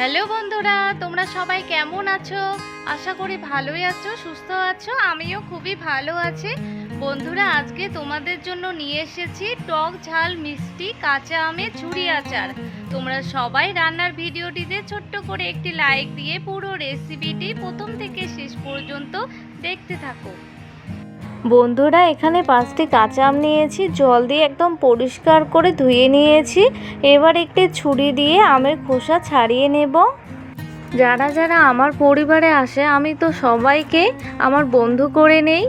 Hello বন্ধুরা, তোমরা সবাই কেমন আছো? আশা করি ভালোই আছো, সুস্থ আছো, আমিও খুবই ভালো আছি। বন্ধুরা, আজকে তোমাদের জন্য নিয়ে এসেছি টক ঝাল মিষ্টি কাঁচা আমের ঝুড়ি আচার। তোমরা সবাই রান্নার ভিডিওটিতে ছোট্ট করে একটি লাইক দিয়ে পুরো রেসিপিটি প্রথম থেকে শেষ পর্যন্ত দেখতে থাকো। বন্ধুরা, এখানে পাঁচটি কাঁচা আম নিয়েছি। জল দিয়ে একদম পরিষ্কার করে ধুয়ে নিয়েছি। এবার একটি ছুরি দিয়ে আমের খোসা ছাড়িয়ে নেব। যারা যারা আমার পরিবারে আসে, আমি তো সবাইকে আমার বন্ধু করে নেই।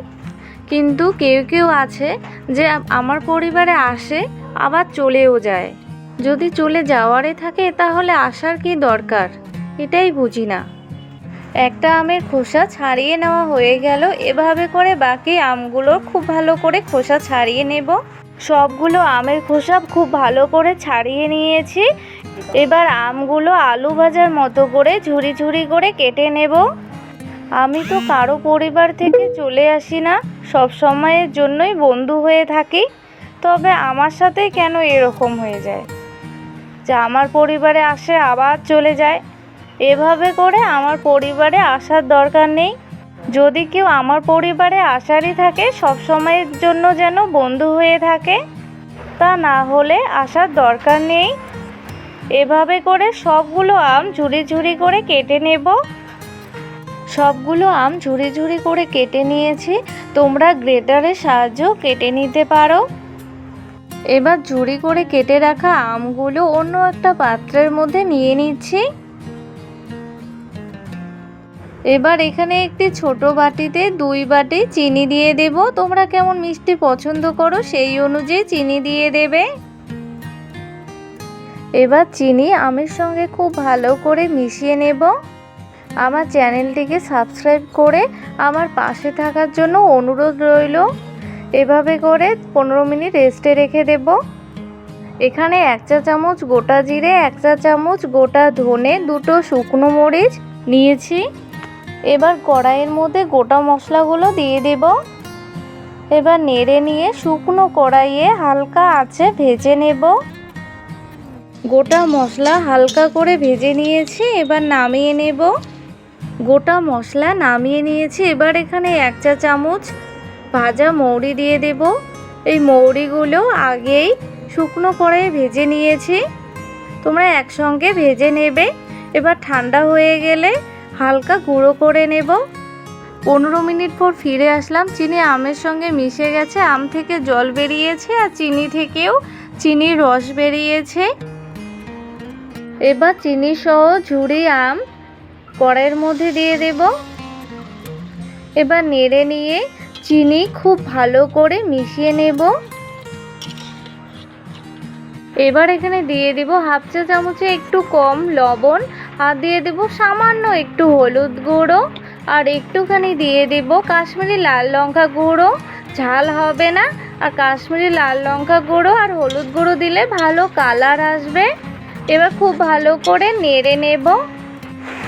কিন্তু কেউ কেউ আছে যে আমার পরিবারে আসে, আবার চলেও যায়। যদি চলে যাওয়ারে থাকে, তাহলে আসার কি দরকার? এটাই বুঝি না। একটা আমের খোসা ছাড়িয়ে নেওয়া হয়ে গেল। এভাবে করে বাকি আমগুলো খুব ভালো করে খোসা ছাড়িয়ে নেব। সবগুলো আমের খোসা খুব ভালো করে ছাড়িয়ে নিয়েছি। এবার আমগুলো আলু ভাজার মতো করে ঝুরি ঝুরি করে কেটে নেব। আমি তো কারও পরিবার থেকে চলে আসি না, সব সময়ের জন্যই বন্ধু হয়ে থাকি। তবে আমার সাথে কেন এরকম হয়ে যায়? যে আমার পরিবারে আসে আবার চলে যায়। এভাবে করে আমার পরিবারে আসার দরকার নেই। যদি কেউ আমার পরিবারে আসারই থাকে, সব সময়ের জন্য যেন বন্ধু হয়ে থাকে, তা না হলে আসার দরকার নেই। এভাবে করে সবগুলো আম ঝুড়ি ঝুড়ি করে কেটে নেব। সবগুলো আম ঝুড়ি ঝুড়ি করে কেটে নিয়েছি। তোমরা গ্রেটারের সাহায্যেও কেটে নিতে পারো। এবার ঝুড়ি করে কেটে রাখা আমগুলো অন্য একটা পাত্রের মধ্যে নিয়ে নিচ্ছি। এবার এখানে একটি ছোট বাটিতে দুই বাটি চিনি দিয়ে দেব। তোমরা কেমন মিষ্টি পছন্দ করো সেই অনুযায়ী চিনি দিয়ে দেবে। এবার চিনি আমের সঙ্গে খুব ভালো করে মিশিয়ে নেব। আমার চ্যানেলটিকে সাবস্ক্রাইব করে আমার পাশে থাকার জন্য অনুরোধ রইল। এভাবে করে পনেরো মিনিট রেস্টে রেখে দেব। এখানে এক চা চামচ গোটা জিরে, এক চা চামচ গোটা ধনে, দুটো শুকনো মরিচ নিয়েছি। এবার কড়াইয়ের মধ্যে গোটা মশলাগুলো দিয়ে দেব। এবার নেড়ে নিয়ে শুকনো কড়াইয়ে হালকা আছে ভেজে নেব। গোটা মশলা হালকা করে ভেজে নিয়েছি, এবার নামিয়ে নেব। গোটা মশলা নামিয়ে নিয়েছি, এবার এখানে এক চা চামচ ভাজা মৌরি দিয়ে দেব। এই মৌরিগুলো আগেই শুকনো কড়াইয়ে ভেজে নিয়েছি। তোমরা একসঙ্গে ভেজে নেবে। এবার ঠান্ডা হয়ে গেলে হালকা গুঁড়ো করে নেব। পনেরো মিনিট পর ফিরে আসলাম। চিনি আমের সঙ্গে মিশে গেছে। আম থেকে জল বেরিয়েছে আর চিনি থেকেও চিনির রস বেরিয়েছে। এবার চিনি সহ ঝুড়ি আম কড়াইয়ের মধ্যে দিয়ে দেব। এবার নেড়ে নিয়ে চিনি খুব ভালো করে মিশিয়ে নেব। এবার এখানে দিয়ে দিব হাফ চা চামচে একটু কম লবণ আর দিয়ে দেব সামান্য একটু হলুদ গুঁড়ো, আর একটুখানি দিয়ে দেব কাশ্মীরি লাল লঙ্কা গুঁড়ো। ঝাল হবে না, আর কাশ্মীরি লাল লঙ্কা গুঁড়ো আর হলুদ গুঁড়ো দিলে ভালো কালার আসবে। এবার খুব ভালো করে নেড়ে নেব।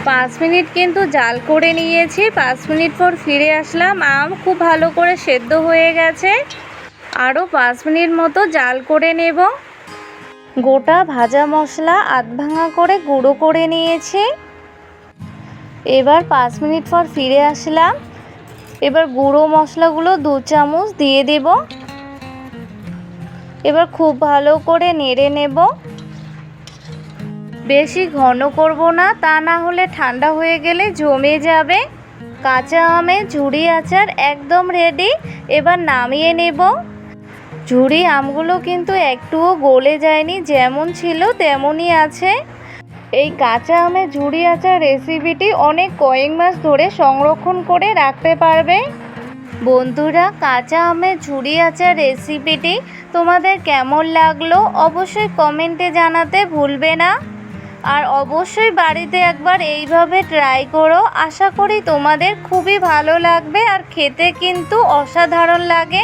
পাঁচ মিনিট কিন্তু জাল করে নিয়েছি, পাঁচ মিনিট পর ফিরে আসলাম। আম খুব ভালো করে সেদ্ধ হয়ে গেছে। আরও পাঁচ মিনিট মতো জাল করে নেব। গোটা ভাজা মশলা আধ ভাঙা করে গুঁড়ো করে নিয়েছি। এবার পাঁচ মিনিট পর ফিরে আসলাম। এবার গুঁড়ো মশলাগুলো দু চামচ দিয়ে দেব। এবার খুব ভালো করে নেড়ে নেব। বেশি ঘন করব না, তা না হলে ঠান্ডা হয়ে গেলে জমে যাবে। কাঁচা আমের ঝুড়ি আচার একদম রেডি এবার নামিয়ে নেব। ঝুড়ি আমগুলো কিন্তু একটুও গলে যায়নি, যেমন ছিল তেমনই আছে। এই কাঁচা আমের ঝুড়ি আচার রেসিপিটি অনেক কয়েক মাস ধরে সংরক্ষণ করে রাখতে পারবে। বন্ধুরা, কাঁচা আমের ঝুড়ি আচার রেসিপিটি তোমাদের কেমন লাগল অবশ্যই কমেন্টে জানাতে ভুলবে না। আর অবশ্যই বাড়িতে একবার এইভাবে ট্রাই করো, আশা করি তোমাদের খুবই ভালো লাগবে আর খেতে কিন্তু অসাধারণ লাগে।